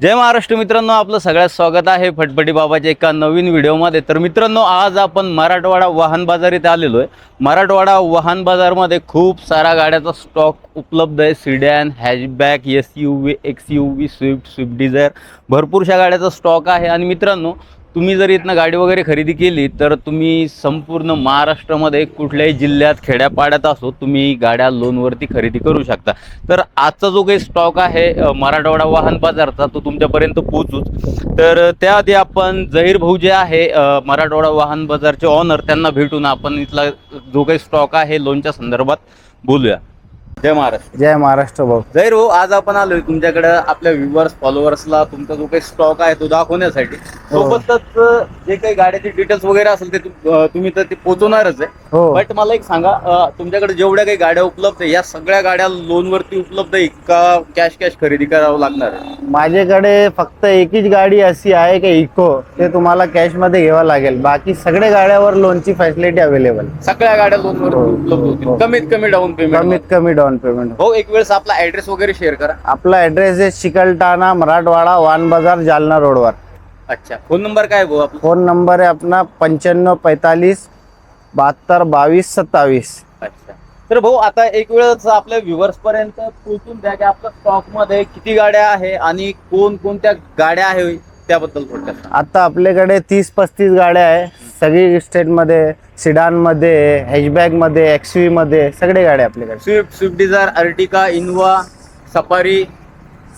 जय महाराष्ट्र मित्रांनो आपलं सगळ्यात स्वागत आहे फटफटी बाबाच्या एका नवीन व्हिडिओमध्ये. तर मित्रांनो आज आपण मराठवाडा वाहन बाजार इथे आलेलो आहे. मराठवाडा वाहन बाजारमध्ये खूप सारा गाड्याचा स्टॉक उपलब्ध आहे. Sedan hatchback S U V X U V Swift Swift Dzire भरपूरशा गाड्याचा स्टॉक आहे. आणि मित्रांनो तुम्ही जर इथनं गाडी वगैरे खरेदी केली तर तुम्ही संपूर्ण महाराष्ट्रामध्ये कुठल्याही जिल्ह्यात खेड्यापाड्यात असो तुम्ही गाड्या लोनवरती खरेदी करू शकता. तर आजचा जो काही स्टॉक आहे मराठवाडा वाहन बाजारचा तो तुमच्यापर्यंत पोहोचूच. तर त्याआधी आपण जहीर भाऊ जे आहे मराठवाडा वाहन बाजारचे ऑनर त्यांना भेटून आपण इथला जो काही स्टॉक आहे लोनच्या संदर्भात बोलूया. जय महाराष्ट्र. जय महाराष्ट्र भाऊ. जहीर भाऊ आज आपण आलोय तुमच्याकडे आपल्या व्ह्युअर्स फॉलोअर्सला तुमचा जो काही स्टॉक आहे तो दाखवण्यासाठी. सोबतच अ, जे काही गाड्याचे डिटेल्स वगैरे असेल ते तुम्ही तर ते पोहोचवणारच आहे. हो. बट मला एक सांगा तुमच्याकडे जेवढ्या काही गाड्या उपलब्ध आहे या सगळ्या गाड्या लोनवरती उपलब्ध आहे का कॅश कॅश खरेदी करावं लागणार आहे? माझ्याकडे फक्त एकच गाडी अशी आहे की इको ते तुम्हाला कॅशमध्ये घ्यावं लागेल. बाकी सगळ्या गाड्यावर लोनची फॅसिलिटी अवेलेबल सगळ्या गाड्या लोनवर हो, उपलब्ध हो. होतील. कमीत कमी डाऊन पेमेंट कमीत कमी डाऊन पेमेंट हो एक वेळेस आपला ऍड्रेस वगैरे शेअर करा. आपला ऍड्रेस आहे चिकलठाणा मराठवाडा वान बाजार जालना रोडवर अच्छा. फोन नंबर काय भाऊ आपला? फोन नंबर आहे अपना पंच्याण्णव पैतालीस बहात्तर बावीस सत्तावीस. अच्छा. तर भाऊ आता एक वेळच आपल्या व्ह्युअर्स पर्यंत पोहोचून द्या की आपल्या स्टॉकमध्ये किती गाड्या आहे आणि कोण कोणत्या गाड्या आहे? त्याबद्दल थोडक्यात. आता आपल्याकडे तीस पस्तीस गाड्या आहे. सगळी स्टेटमध्ये सिडानमध्ये हॅचबॅगमध्ये एक्सवी मध्ये सगळे गाड्या आपल्याकडे. Swift Swift Dzire Ertiga Innova Safari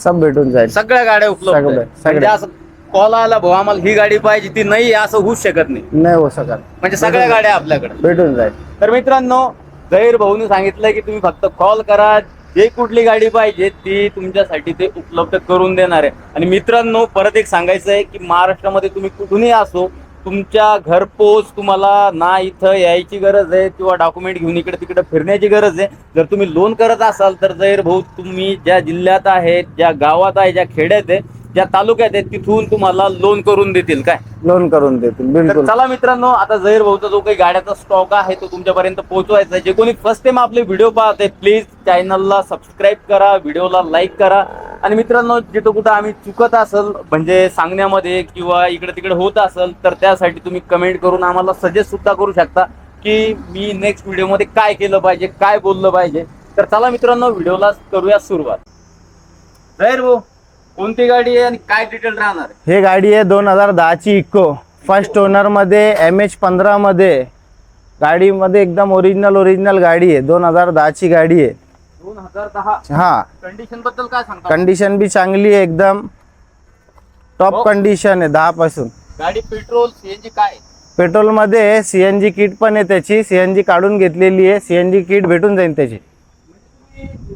सब भेटून जाईल. सगळ्या गाड्या उपलब्ध आहेत. सगळ्या, म्हणजे. असं कॉल आला भाऊ आम्हाला ही गाडी पाहिजे ती नाही असं होऊच शकत नाही. नाही हो सकत म्हणजे सगळ्या गाड्या आपल्याकडे. भेटून जाईल. तर मित्रांनो जहीर भाऊनी सांगितलं की तुम्ही फक्त कॉल करा जे कुठली गाडी पाहिजे ती तुमच्यासाठी ते उपलब्ध करून देणार आहे. आणि मित्रांनो परत एक सांगायचं आहे की महाराष्ट्रामध्ये तुम्ही कुठूनही असो तुमच्या घरपोच तुम्हाला ना इथं यायची गरज आहे किंवा डॉक्युमेंट घेऊन इकडे तिकडे फिरण्याची गरज आहे. जर तुम्ही लोन करत असाल तर जैरभाऊ भाऊ तुम्ही ज्या जिल्ह्यात आहे ज्या गावात आहे ज्या खेड्यात आहे ज्या तालुक्यात आहे तिथून तुम्हाला लोन करून देतील काय? लोन करून देतील तर बिलकुल. चला मित्रांनो आता जहीर भाऊचा जो काही गाड्याचा स्टॉक आहे तो तुमच्यापर्यंत पोहोचवायचा आहे. जे कोणी फर्स्ट टाइम आपले व्हिडिओ पाहते प्लीज चॅनलला सबस्क्राईब करा व्हिडिओला लाईक करा. आणि मित्रांनो जिथं कुठं आम्ही चुकत असेल म्हणजे सांगण्यामध्ये किंवा इकडे तिकडे होत असेल तर त्यासाठी तुम्ही कमेंट करून आम्हाला सजेस्ट सुद्धा करू शकता की मी नेक्स्ट व्हिडिओमध्ये काय केलं पाहिजे काय बोललं पाहिजे. तर चला मित्रांनो व्हिडिओला करूया सुरुवात. जहीर भाऊ कोणती गाडी आहे आणि काय डिटेल राहणार? हे गाडी आहे दोन हजार दहाची इको. फर्स्ट ओनरमध्ये एम एच पंधरा मध्ये. गाडीमध्ये एकदम ओरिजिनल ओरिजिनल गाडी आहे. दोन हजार दहाची गाडी आहे. दोन हजार दहा. हा. कंडिशनबद्दल काय सांगता? कंडिशन बी चांगली आहे एकदम. हो. टॉप कंडिशन आहे दहा पासून गाडी पेट्रोल सीएनजी काय? पेट्रोलमध्ये सीएनजी किट पण आहे त्याची. सीएनजी काढून घेतलेली आहे. सीएनजी किट भेटून जाईल त्याची सीएनजी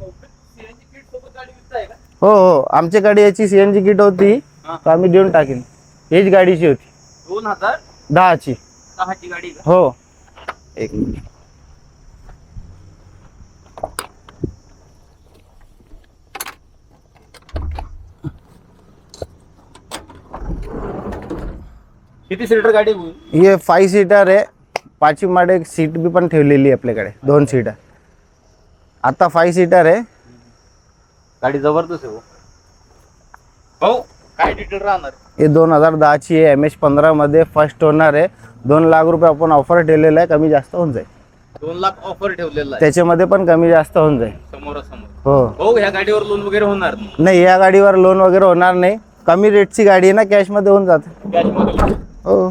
किट सोबत गाडी विकताय का हो हो. आमच्याकडे याची सीएनजी किट होती हा. तर आम्ही देऊन टाकेन. हीच गाडीची होती. दोन हजार दहाची. दहाची गाडी का? हो. एक मिनिट किती सीटर गाडी होईल? हे फाईव्ह सीटर आहे. पाचवी माडे एक सीट बी पण ठेवलेली आहे आपल्याकडे. दोन सीटर आता फाईव्ह सीटर आहे. गाडी जबरदस्त आहे हो. भाऊ काय डिटेल राहणार? हे दोन हजार दहाची आहे एम एच पंधरामध्ये फर्स्ट ओनर आहे. दोन लाख रुपये आपण ऑफर ठेवलेला आहे कमी जास्त होऊन जाईल. दोन लाख ऑफर ठेवलेला आहे. त्याच्यामध्ये पण कमी जास्त होऊन जाईल. समोरासमोर. हो. भाऊ ह्या गाडीवर लोन वगैरे होणार नाही. नाही या गाडीवर लोन वगैरे होणार नाही. कमी रेटची गाडी आहे ना कॅशमध्ये होऊन जाते. Cash मध्ये. होईल. हो.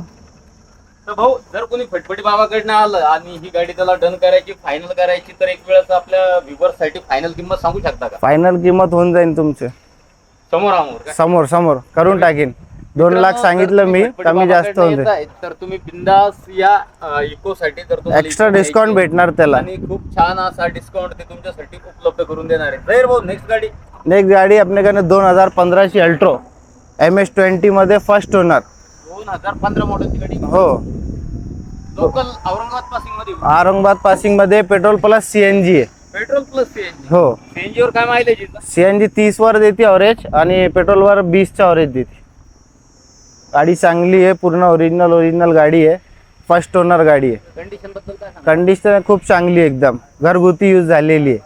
तर भाऊ जर कोणी फटफटी बाबाकडनं आलं आणि ही गाडी त्याला डन करायची फायनल करायची तर एक वेळेस आपल्या व्ह्युअरसाठी फायनल किंमत सांगू शकता का? फायनल किंमत होऊन जाईल तुमचे. समोर आमोर का? समोर समोर. करून टाकीन. दोन लाख मित्रांनो, सांगितलं जर मी कमी जास्त होऊन येत आहे, तर तुम्ही बिंदास या इको साठी तर तुम्हाला एक्स्ट्रा इको डिस्काउंट. भेटणार त्याला. आणि खूप छान असा डिस्काउंट ते तुमच्यासाठी उपलब्ध करून देणार आहे. जहीर भाऊ नेक्स्ट गाडी. नेक्स्ट गाडी आपल्याकडे दोन हजार पंधराची अल्ट्रो एम एच ट्वेंटी मध्ये फर्स्ट ओनर दोन हजार पंधरा मॉडेलची गाडी. हो. लोकल औरंगाबाद पासिंगमध्ये औरंगाबाद पासिंगमध्ये पेट्रोल प्लस सीएनजी आहे. पेट्रोल प्लस सीएनजी हो. सीएनजी वर काय माहिती सीएनजी तीस वर देते अवरेज आणि पेट्रोलवर बीसचा अवरेज देते. गाडी चांगली आहे पूर्ण ओरिजिनल ओरिजिनल गाडी आहे. फर्स्ट ओनर गाडी आहे. कंडिशनबद्दल काय सांगा कंडिशन खूप चांगली आहे एकदम. घरगुती यूज झालेली आहे.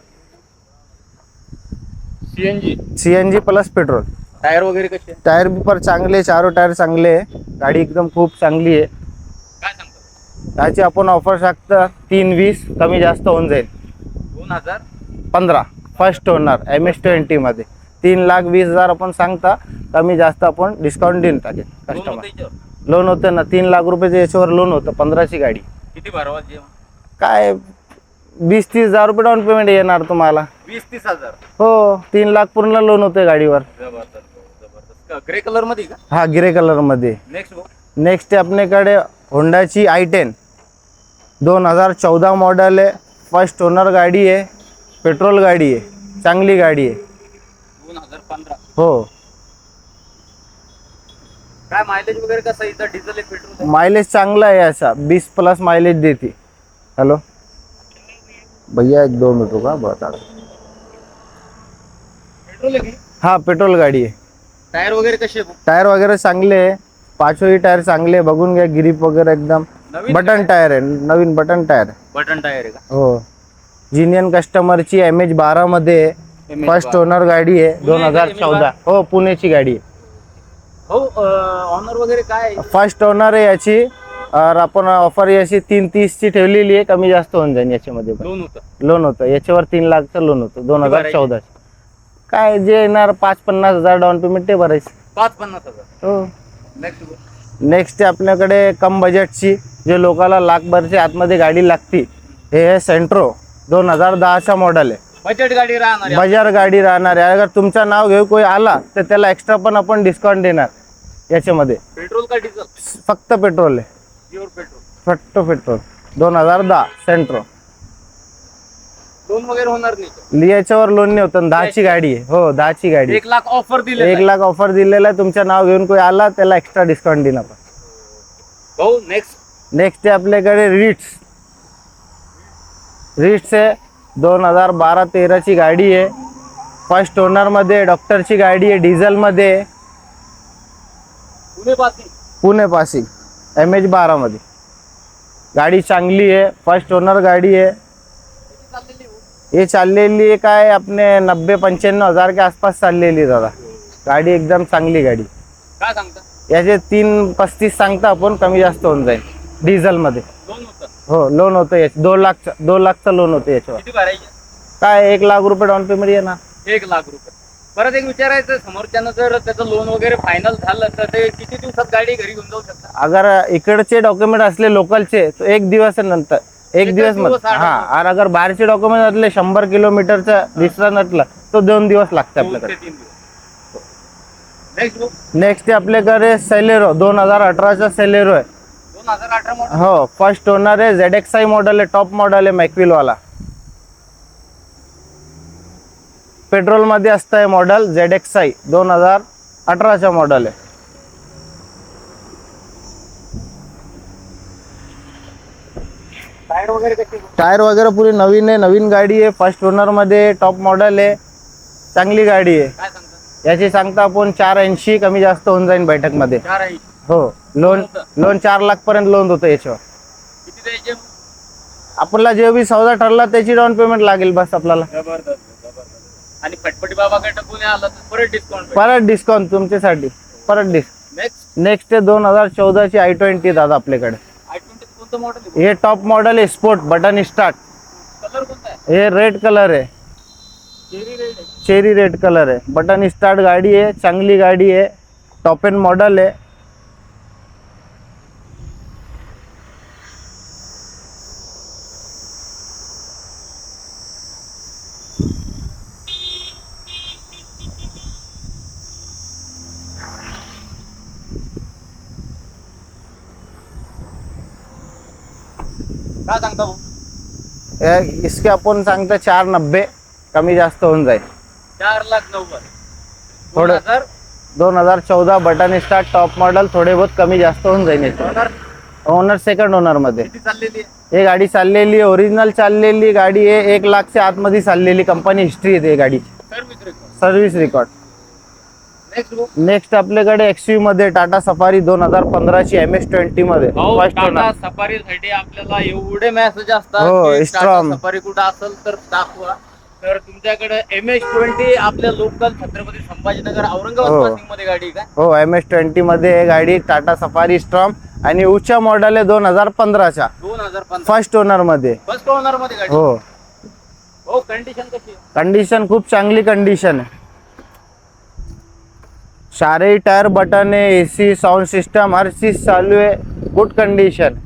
CNG CNG plus petrol tyre वगैरे कसे? टायर बिपर चांगले चारो टायर चांगले आहे. गाडी एकदम खूप चांगली आहे. सांगता याची आपण ऑफर शकता तीन वीस कमी जास्त होऊन जाईल. दोन हजार? पंधरा. फर्स्ट ओनर एम एस ट्वेंटीमध्ये तीन लाख वीस हजार आपण सांगता कमी जास्त आपण डिस्काउंट देऊन टाकेल कस्टमर? लोन होतं ना तीन लाख रुपयाचं याच्यावर लोन होतं पंधराची गाडी. किती भरावा काय वीस तीस हजार रुपये डाऊन पेमेंट येणार तुम्हाला. वीस तीस हजार? हो तीन लाख पूर्ण लोन होते गाडीवर. जबरदस्त ग्रे कलरमध्ये का? हा गिरे कलरमध्ये नेक्स्ट नेक्स्ट आहे आपल्याकडे होंडाची आय टेन दोन हजार चौदा मॉडल आहे. फर्स्ट ओनर गाडी आहे. पेट्रोल गाडी आहे. चांगली गाडी आहे. दोन हजार पंधरा. हो. काय मायलेज वगैरे कसं? इथं? डिझेल पेट्रोल माइलेज चांगला आहे याचा. बीस प्लस माइलेज देते. हॅलो भैया एक दो मिनट का बता पेट्रोल आहे की? हा पेट्रोल गाडी आहे. टायर वगैरे कसे? टायर वगैरे चांगले आहे. पाचही टायर चांगले बघून घ्या गिरीप वगैरे एकदम. Button tyre? आहे. नवीन बटन टायर. बटन टायर आहे का? हो. जिनियन कस्टमरची एम एच बारा मध्ये MH फर्स्ट ओनर गाडी आहे दोन हजार चौदा. हो पुण्याची गाडी आहे. हो ऑनर वगैरे काय? फर्स्ट ओनर आहे याची. और आपण ऑफर याची तीन तीसची ठेवलेली आहे. कमी जास्त होऊन जाईल याच्यामध्ये पण. दोन होतं. लोन होतं. याच्यावर तीन लाखचं लोन होतं. दोन हजार भरायचे? चौदा काय जे येणार पाच पन्नास हजार डाऊन पेमेंट ते भरायचं. पाच पन्नास हजार. हो. नेक्स्ट आपल्याकडे कम बजेटची जे लोकाला लाखभरच्या आतमध्ये गाडी लागती हे आहे सेंट्रो दोन हजार दहाचा मॉडेल आहे. बजेट गाडी राहणार. बाजार गाडी राहणार आहे. अगर तुमचं नाव घेऊ कोणी आला तर त्याला एक्स्ट्रा पण आपण डिस्काउंट देणार याच्यामध्ये. पेट्रोल का डिझेल फक्त पेट्रोल आहे. प्युअर पेट्रोल फक्त पेट्रोल दोन हजार दहा सेंट्रो लोन वगैरे होणार नाही. याच्यावर लोन नाही होतं दहाची गाडी आहे. हो दहाची गाडी आहे. एक लाख ऑफर दिले एक लाख ऑफर दिलेला आहे तुमचं नाव घेऊन कोणी आला त्याला एक्स्ट्रा डिस्काउंट आपण. भाऊ नेक्स्ट नेक्स्ट आहे आपल्याकडे रिट्स रिट्स आहे दोन हजार बारा तेराची गाडी आहे. फर्स्ट ओनरमध्ये डॉक्टरची गाडी आहे डिझेलमध्ये आहे. Pune passing Pune passing M H बारामध्ये. गाडी चांगली आहे फर्स्ट ओनर गाडी आहे. ये चाललेली काय आपने नब्बे पंच्याण्णव हजार के आसपास चाललेली दादा. गाडी एकदम चांगली गाडी. काय सांगता? याचे तीन पस्तीस सांगता आपण कमी जास्त होऊन जाईल. डिझेलमध्ये. लोन होतं? हो लोन होतं याच. दोन लाखचं दोन लाखचं लोन होतं याच्यावर. किती भरायचे? काय एक लाख रुपये डाऊन पेमेंट येणार. एक लाख रुपये. परत एक विचारायचं समोरच्यानं जर त्याचं लोन वगैरे फायनल झालं तर ते किती दिवसात गाडी घरी घेऊन जाऊ शकता अगर इकडचे डॉक्युमेंट असले लोकलचे तर एक दिवस नंतर एक दिवस हा आणि अगर बाहेरचे डॉक्युमेंट असले शंभर किलोमीटरचा डिस्टन्स असला तो दोन दिवस लागते आपल्याकडे. नेक्स्ट आपल्याकडे सेलेरो दोन हजार अठराचा सेलेरो आहे. हो फर्स्ट ओनर आहे झेड एक्स आय मॉडेल आहे टॉप मॉडेल आहे मॅकविल वाला पेट्रोलमध्ये असतं मॉडेल झेड एक्स आय दोन हजार अठराचा मॉडेल आहे. टायर वगैरे कसे? टायर वगैरे पुरी नवीन आहे नवीन गाडी आहे फर्स्ट ओनरमध्ये टॉप मॉडेल आहे चांगली गाडी आहे. काय सांगता? याची सांगता आपण चार ऐंशी कमी जास्त होऊन जाईल बैठकमध्ये चार आहे हो लोन लोन चार लाख पर्यंत लोन होतं याच्यावर. किती द्यायचे? आपल्याला जे बी सौदा ठरला त्याची डाऊन पेमेंट लागेल बस आपल्याला. जबरदस्त जबरदस्त. आणि फटफटी बाबाकडे आला तर परत डिस्काउंट परत डिस्काउंट तुमच्यासाठी. परत डिस्क नेक्स्ट नेक्स्ट दोन हजार चौदाची आय ट्वेंटी दादा आपल्याकडे. कोणतं मॉडेल आहे. हे टॉप मॉडेल आहे स्पोर्ट बटन स्टार्ट कलर कोणता आहे? हे रेड कलर आहे चेरी रेड आहे. चेरी रेड कलर आहे बटन स्टार्ट गाडी आहे चांगली गाडी आहे टॉप एंड मॉडेल आहे काय सांगता भाऊ इसके आपण सांगता चार नब्बे कमी जास्त होऊन जाईल. चार लाख नव्वद. थोडं- दोन हजार? दोन हजार चौदा बटन स्टार्ट टॉप मॉडेल थोडे बहुत कमी जास्त होऊन जाईल ओनर सेकंड ओनरमध्ये. किती चाललेली आहे? हे गाडी चाललेली ओरिजिनल चाललेली गाडी आहे एक लाखच्या आतमध्ये चाललेली कंपनी हिस्ट्री आहे गाडीची. Service record service record next आपल्याकडे एक्सयू मध्ये टाटा सफारी दोन हजार पंधराची एम एस ट्वेंटी मध्ये. भाऊ फर्स्ट टाटा ओनर सफारी साठी आपल्याला एवढे मेसेज असतात हो, की सफारी कुठं असेल तर दाखवा. तर तुमच्याकडे एम एच ट्वेंटी आपल्या लोकल छत्रपती संभाजीनगर औरंगाबाद हो. पासिंगमध्ये गाडी आहे का? हो एम एस ट्वेंटी मध्ये गाडी टाटा सफारी स्ट्रॉम आणि उच्च मॉडेल आहे दोन हजार पंधराच्या. दोन हजार पंधरा. फर्स्ट ओनरमध्ये. फर्स्ट ओनरमध्ये गाडी हो. हो कंडिशन कशी आहे? कंडिशन खूप चांगली कंडिशन आहे. सारे टायर बटन आहे एसी साउंड सिस्टम हर चीज़ चालू है। गुड कंडीशन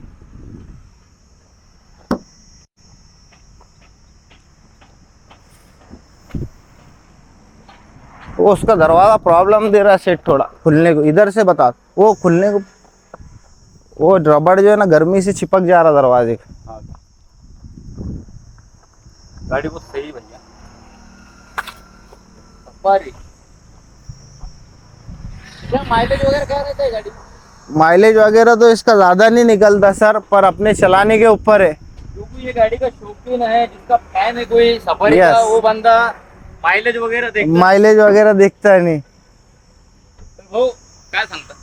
वो उसका दरवाज़ा प्रॉब्लम दे रहा है सेट थोड़ा, खुलने को। इधर से बता। वो खुलने को वो रबड़ जो है ना, गर्मी से चिपक जा रहा दरवाजे का। हाँ। गाड़ी बहुत सही भैया। माइलेज वगैरह क्या रहता है गाड़ी में? माइलेज वगैरह तो इसका ज़्यादा नहीं निकलता सर पर अपने चलाने के ऊपर है क्योंकि ये गाड़ी का शौकीन है जिसका फैन है कोई सफारी का. वो बंदा माइलेज वगैरह देखता है. माइलेज वगैरह दिखता नाही हो काय सांगता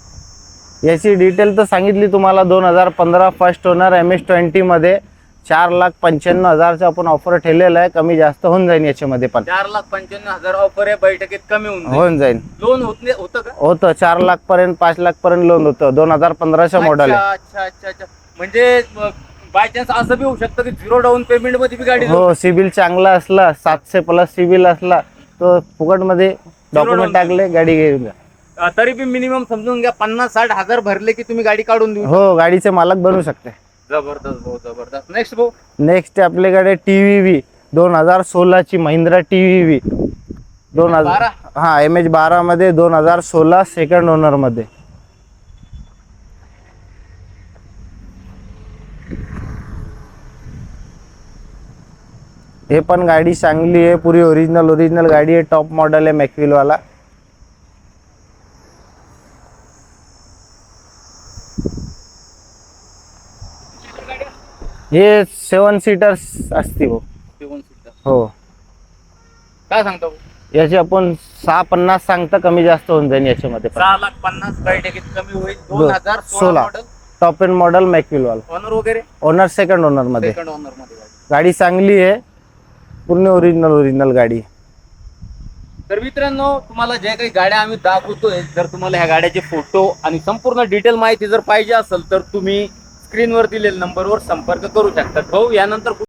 याची डिटेल तर सांगितली तुम्हाला दोन हजार पंधरा फर्स्ट ओनर एम एस ट्वेंटीमध्ये चार लाख पंच्याण्णव हजारचा आपण ऑफर ठेवलेला आहे. कमी जास्त होऊन जाईल याच्यामध्ये पण. चार लाख पंच्याण्णव हजार ऑफर आहे बैठकीत कमी होऊन जाईल. होऊन जाईल लोन होत नाही- होतं का? होतं. चार लाख पर्यंत पाच लाख पर्यंत लोन होतं. दोन हजार पंधराचं मॉडेल आहे. अच्छा अच्छा अच्छा. म्हणजे बाय चान्स असं बी होऊ शकतं की झिरो डाऊन पेमेंटमध्ये बी गाडी हो सिबिल चांगला असला सातशे प्लस सिबिल असला तो फुकटमध्ये डॉक्युमेंट टाकले गाडी घेऊन जा. अं, तरी बी मिनिमम समजून घ्या पन्नास साठ हजार भरले की तुम्ही गाडी काढून देऊ हो गाडीचे मालक बनू शकते. जबरदस्त भाऊ जबरदस्त. नेक्स्ट भाऊ. नेक्स्ट आपल्याकडे टी व्ही व्ही दोन हजार सोळाची महिंद्रा टी व्ही दोन हजार बारा? हा एम एच बारा मध्ये दोन हजार सोळा सेकंड ओनरमध्ये. हे पण गाडी चांगली आहे पुरी ओरिजिनल ओरिजिनल गाडी आहे टॉप मॉडेल आहे मॅक्विल हे सेवन सीटर्स असते हो सेवन सीटर हो. काय सांगता भाऊ? याची आपण सहा पन्नास सांगता कमी जास्त होऊन जाईल याच्यामध्ये. पण सहा लाख पन्नास कमी होईल? दोन दोन- हजार सोळा सोळा. Model top end model mag wheel वाला ऑनर वगैरे? ओनर सेकंड ओनरमध्ये. सेकंड ऑनरमध्ये गाडी. गाडी चांगली आहे. पूर्ण ओरिजिनल ओरिजिनल गाडी. तर मित्रांनो तुम्हाला ज्या काही गाड्या आम्ही दाखवतोय जर तुम्हाला ह्या गाड्याचे फोटो आणि संपूर्ण डिटेल माहिती जर पाहिजे असेल तर तुम्ही स्क्रीनवर दिलेल्या नंबरवर संपर्क करू शकता भाऊ यानंतर